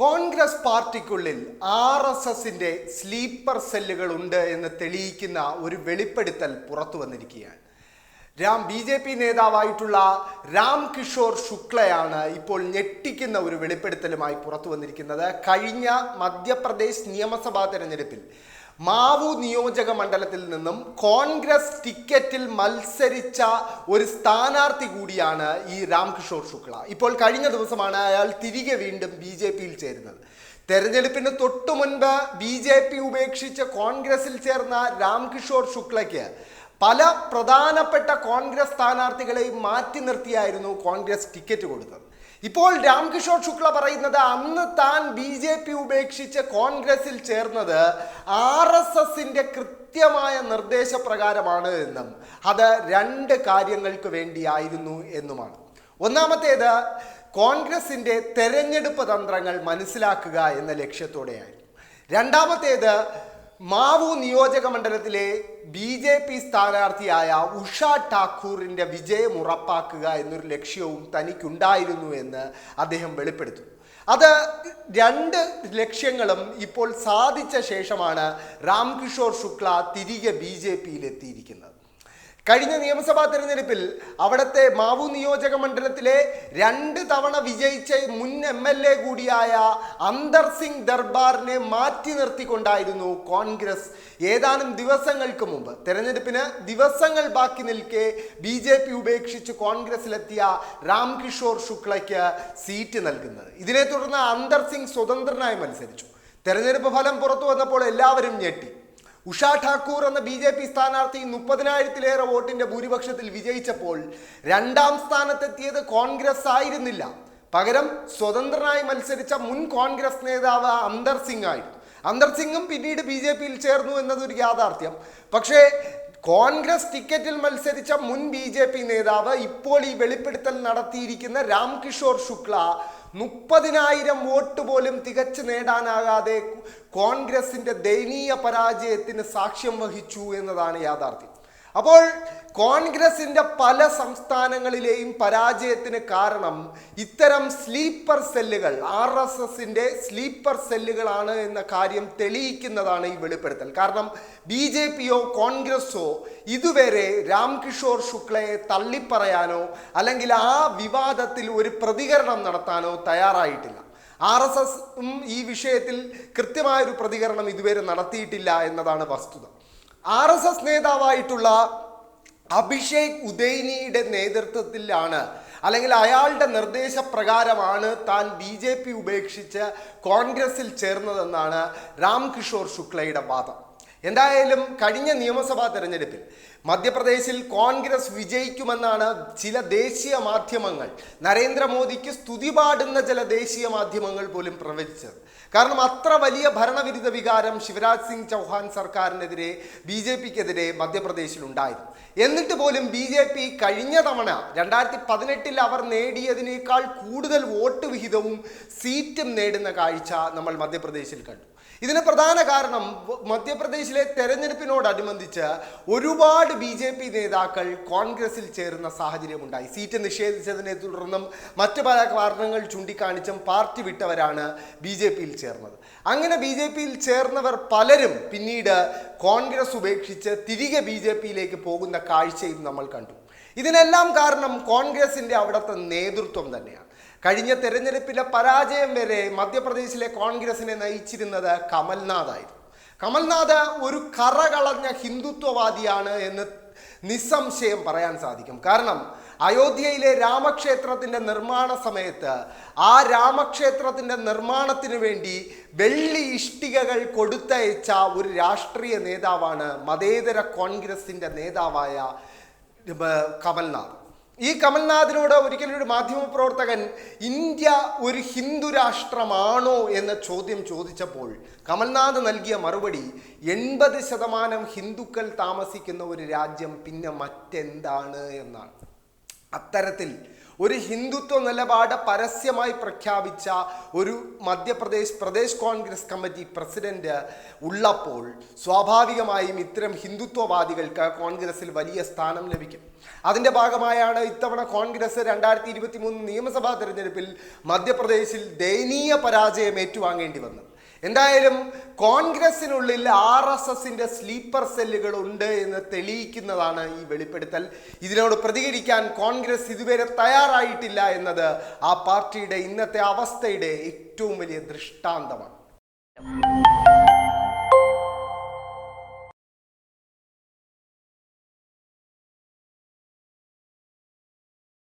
കോൺഗ്രസ് പാർട്ടിക്കുള്ളിൽ R S എസിന്റെ sleeper സെല്ലുകൾ ഉണ്ട് എന്ന് തെളിയിക്കുന്ന ഒരു വെളിപ്പെടുത്തൽ പുറത്തു വന്നിരിക്കുകയാണ്. രാം ബി ജെ പി നേതാവായിട്ടുള്ള രാം കിഷോർ ശുക്ലയാണ് ഇപ്പോൾ ഞെട്ടിക്കുന്ന ഒരു വെളിപ്പെടുത്തലുമായി പുറത്തു വന്നിരിക്കുന്നത്. കഴിഞ്ഞ മധ്യപ്രദേശ് നിയമസഭാ തെരഞ്ഞെടുപ്പിൽ മാവു നിയോജക മണ്ഡലത്തിൽ നിന്നും കോൺഗ്രസ് ടിക്കറ്റിൽ മത്സരിച്ച ഒരു സ്ഥാനാർത്ഥി കൂടിയാണ് ഈ രാംകിഷോർ ശുക്ല. ഇപ്പോൾ കഴിഞ്ഞ ദിവസമാണ് അയാൾ തിരികെ വീണ്ടും ബി ജെ പിയിൽ ചേരുന്നത്. തെരഞ്ഞെടുപ്പിന് തൊട്ടു മുൻപ് ബി ജെ പി ഉപേക്ഷിച്ച് കോൺഗ്രസിൽ ചേർന്ന രാംകിഷോർ ശുക്ലയ്ക്ക് പല പ്രധാനപ്പെട്ട കോൺഗ്രസ് സ്ഥാനാർത്ഥികളെയും മാറ്റി നിർത്തിയായിരുന്നു കോൺഗ്രസ് ടിക്കറ്റ് കൊടുത്തത്. ഇപ്പോൾ രാംകിഷോർ ശുക്ല പറയുന്നത് അന്ന് താൻ ബി ജെ പി ഉപേക്ഷിച്ച് കോൺഗ്രസിൽ ചേർന്നത് ആർ എസ് എസിന്റെ കൃത്യമായ നിർദ്ദേശപ്രകാരമാണ് എന്നും അത് രണ്ട് കാര്യങ്ങൾക്ക് വേണ്ടിയായിരുന്നു എന്നുമാണ്. ഒന്നാമത്തേത് കോൺഗ്രസിന്റെ തെരഞ്ഞെടുപ്പ് തന്ത്രങ്ങൾ മനസ്സിലാക്കുക എന്ന ലക്ഷ്യത്തോടെയായിരുന്നു. രണ്ടാമത്തേത് മാവു നിയോജക മണ്ഡലത്തിലെ ബി ജെ പി സ്ഥാനാർത്ഥിയായ ഉഷ ഠാക്കൂറിന്റെ വിജയം ഉറപ്പാക്കുക എന്നൊരു ലക്ഷ്യവും തനിക്കുണ്ടായിരുന്നു എന്ന് അദ്ദേഹം വെളിപ്പെടുത്തു അത് രണ്ട് ലക്ഷ്യങ്ങളും ഇപ്പോൾ സാധിച്ച ശേഷമാണ് രാംകിഷോർ ശുക്ല തിരികെ ബി ജെ പിയിൽ എത്തിയിരിക്കുന്നത് കഴിഞ്ഞ നിയമസഭാ തെരഞ്ഞെടുപ്പിൽ അവിടുത്തെ മാവു നിയോജക മണ്ഡലത്തിലെ രണ്ട് തവണ വിജയിച്ച മുൻ എം എൽ എ കൂടിയായ അന്തർ സിംഗ് ദർബാറിനെ മാറ്റി നിർത്തിക്കൊണ്ടായിരുന്നു കോൺഗ്രസ്. ഏതാനും ദിവസങ്ങൾക്ക് മുമ്പ് തെരഞ്ഞെടുപ്പിന് ദിവസങ്ങൾ ബാക്കി നിൽക്കെ ബി ജെ പി ഉപേക്ഷിച്ച് കോൺഗ്രസിലെത്തിയ രാംകിഷോർ ശുക്ലയ്ക്ക് സീറ്റ് നൽകുന്നത്. ഇതിനെ തുടർന്ന് അന്തർ സിംഗ് സ്വതന്ത്രനായി മത്സരിച്ചു. തെരഞ്ഞെടുപ്പ് ഫലം പുറത്തു വന്നപ്പോൾ എല്ലാവരും ഞെട്ടി. ഉഷ ഠാക്കൂർ എന്ന ബി ജെ പി സ്ഥാനാർത്ഥി മുപ്പതിനായിരത്തിലേറെ വോട്ടിന്റെ ഭൂരിപക്ഷത്തിൽ വിജയിച്ചപ്പോൾ രണ്ടാം സ്ഥാനത്തെത്തിയത് കോൺഗ്രസ് ആയിരുന്നില്ല. പകരം സ്വതന്ത്രനായി മത്സരിച്ച മുൻ കോൺഗ്രസ് നേതാവ് അന്തർ സിംഗ് ആയിരുന്നു. അന്തർ സിംഗും പിന്നീട് ബി ജെ പിയിൽ ചേർന്നു എന്നതൊരു യാഥാർത്ഥ്യം. പക്ഷേ കോൺഗ്രസ് ടിക്കറ്റിൽ മത്സരിച്ച മുൻ ബി ജെ പി നേതാവ് ഇപ്പോൾ ഈ വെളിപ്പെടുത്തൽ നടത്തിയിരിക്കുന്ന രാംകിഷോർ ശുക്ല മുപ്പതിനായിരം വോട്ട് പോലും തികച്ചു നേടാനാകാതെ കോൺഗ്രസിന്റെ ദയനീയ പരാജയത്തിന് സാക്ഷ്യം വഹിച്ചു എന്നതാണ് യാഥാർത്ഥ്യം. അപ്പോൾ കോൺഗ്രസിന്റെ പല സംസ്ഥാനങ്ങളിലെയും പരാജയത്തിന് കാരണം ഇത്തരം സ്ലീപ്പർ സെല്ലുകൾ ആർ എസ് എസിന്റെ സ്ലീപ്പർ സെല്ലുകളാണ് എന്ന കാര്യം തെളിയിക്കുന്നതാണ് ഈ വെളിപ്പെടുത്തൽ. കാരണം ബി ജെ പിയോ കോൺഗ്രസോ ഇതുവരെ രാംകിഷോർ ശുക്ലയെ തള്ളിപ്പറയാനോ അല്ലെങ്കിൽ ആ വിവാദത്തിൽ ഒരു പ്രതികരണം നടത്താനോ തയ്യാറായിട്ടില്ല. ആർ എസ് എസും ഈ വിഷയത്തിൽ കൃത്യമായൊരു പ്രതികരണം ഇതുവരെ നടത്തിയിട്ടില്ല എന്നതാണ് വസ്തുത. ആർ എസ് എസ് നേതാവായിട്ടുള്ള അഭിഷേക് ഉദയനിയുടെ നേതൃത്വത്തിലാണ്. അല്ലെങ്കിൽ അയാളുടെ നിർദ്ദേശപ്രകാരമാണ് താൻ ബി ജെ പി ഉപേക്ഷിച്ച് കോൺഗ്രസിൽ ചേർന്നതെന്നാണ് രാംകിഷോർ ശുക്ലയുടെ വാദം. എന്തായാലും കഴിഞ്ഞ നിയമസഭാ തെരഞ്ഞെടുപ്പിൽ മധ്യപ്രദേശിൽ കോൺഗ്രസ് വിജയിക്കുമെന്നാണ് ചില ദേശീയ മാധ്യമങ്ങൾ നരേന്ദ്രമോദിക്ക് സ്തുതി പാടുന്ന ചില ദേശീയ മാധ്യമങ്ങൾ പോലും പ്രവചിച്ചത്. കാരണം അത്ര വലിയ ഭരണവിരുദ്ധ വികാരം ശിവരാജ് സിംഗ് ചൗഹാൻ സർക്കാരിനെതിരെ ബി ജെ പിക്കെതിരെ മധ്യപ്രദേശിൽ ഉണ്ടായിരുന്നു. എന്നിട്ട് പോലും ബി ജെ പി കഴിഞ്ഞ തവണ രണ്ടായിരത്തി പതിനെട്ടിൽ അവർ നേടിയതിനേക്കാൾ കൂടുതൽ വോട്ട് വിഹിതവും സീറ്റും നേടുന്ന കാഴ്ച നമ്മൾ മധ്യപ്രദേശിൽ കണ്ടു. ഇതിന് പ്രധാന കാരണം മധ്യപ്രദേശിലെ തെരഞ്ഞെടുപ്പിനോടനുബന്ധിച്ച് ഒരുപാട് ബി ജെ പി നേതാക്കൾ കോൺഗ്രസിൽ ചേരുന്ന സാഹചര്യമുണ്ടായി. സീറ്റ് നിഷേധിച്ചതിനെ തുടർന്നും മറ്റു പല കാരണങ്ങൾ ചൂണ്ടിക്കാണിച്ചും പാർട്ടി വിട്ടവരാണ് ബി ജെ പിയിൽ ചേർന്നത്. അങ്ങനെ ബി ജെ പിയിൽ ചേർന്നവർ പലരും പിന്നീട് കോൺഗ്രസ് ഉപേക്ഷിച്ച് തിരികെ ബി ജെ പിയിലേക്ക് പോകുന്ന കാഴ്ചയും നമ്മൾ കണ്ടു. ഇതിനെല്ലാം കാരണം കോൺഗ്രസിന്റെ അവിടുത്തെ നേതൃത്വം തന്നെയാണ്. കഴിഞ്ഞ തെരഞ്ഞെടുപ്പിലെ പരാജയം വരെ മധ്യപ്രദേശിലെ കോൺഗ്രസിനെ നയിച്ചിരുന്നത് കമൽനാഥ് ആയിരുന്നു കമൽനാഥ് ഒരു കറകളഞ്ഞ ഹിന്ദുത്വവാദിയാണ് എന്ന് നിസ്സംശയം പറയാൻ സാധിക്കും. കാരണം അയോധ്യയിലെ രാമക്ഷേത്രത്തിന്റെ നിർമ്മാണ സമയത്ത് ആ രാമക്ഷേത്രത്തിന്റെ നിർമ്മാണത്തിന് വേണ്ടി വെള്ളി ഇഷ്ടികകൾ കൊടുത്തയച്ച ഒരു രാഷ്ട്രീയ നേതാവാണ് മതേതര കോൺഗ്രസിന്റെ നേതാവായ കമൽനാഥ്. ഈ കമൽനാഥിനോട് ഒരിക്കലും ഒരു മാധ്യമപ്രവർത്തകൻ ഇന്ത്യ ഒരു ഹിന്ദു രാഷ്ട്രമാണോ എന്ന ചോദ്യം ചോദിച്ചപ്പോൾ കമൽനാഥ് നൽകിയ മറുപടി എൺപത് ശതമാനം ഹിന്ദുക്കൾ താമസിക്കുന്ന ഒരു രാജ്യം പിന്നെ മറ്റെന്താണ് എന്നാണ്. അത്തരത്തിൽ ഒരു ഹിന്ദുത്വ നിലപാട് പരസ്യമായി പ്രഖ്യാപിച്ച ഒരു മധ്യപ്രദേശ് പ്രദേശ് കോൺഗ്രസ് കമ്മിറ്റി പ്രസിഡന്റ് ഉള്ളപ്പോൾ സ്വാഭാവികമായും ഇത്തരം ഹിന്ദുത്വവാദികൾക്ക് കോൺഗ്രസിൽ വലിയ സ്ഥാനം ലഭിക്കും. അതിന്റെ ഭാഗമായാണ് ഇത്തവണ കോൺഗ്രസ് രണ്ടായിരത്തി ഇരുപത്തി മൂന്ന് നിയമസഭാ തെരഞ്ഞെടുപ്പിൽ മധ്യപ്രദേശിൽ ദയനീയ പരാജയം ഏറ്റുവാങ്ങേണ്ടി വന്നത്. എന്തായാലും കോൺഗ്രസിനുള്ളിൽ ആർ എസ് എസിന്റെ സ്ലീപ്പർ സെല്ലുകൾ ഉണ്ട് എന്ന് തെളിയിക്കുന്നതാണ് ഈ വെളിപ്പെടുത്തൽ. ഇതിനോട് പ്രതികരിക്കാൻ കോൺഗ്രസ് ഇതുവരെ തയ്യാറായിട്ടില്ല എന്നത് ആ പാർട്ടിയുടെ ഇന്നത്തെ അവസ്ഥയുടെ ഏറ്റവും വലിയ ദൃഷ്ടാന്തമാണ്.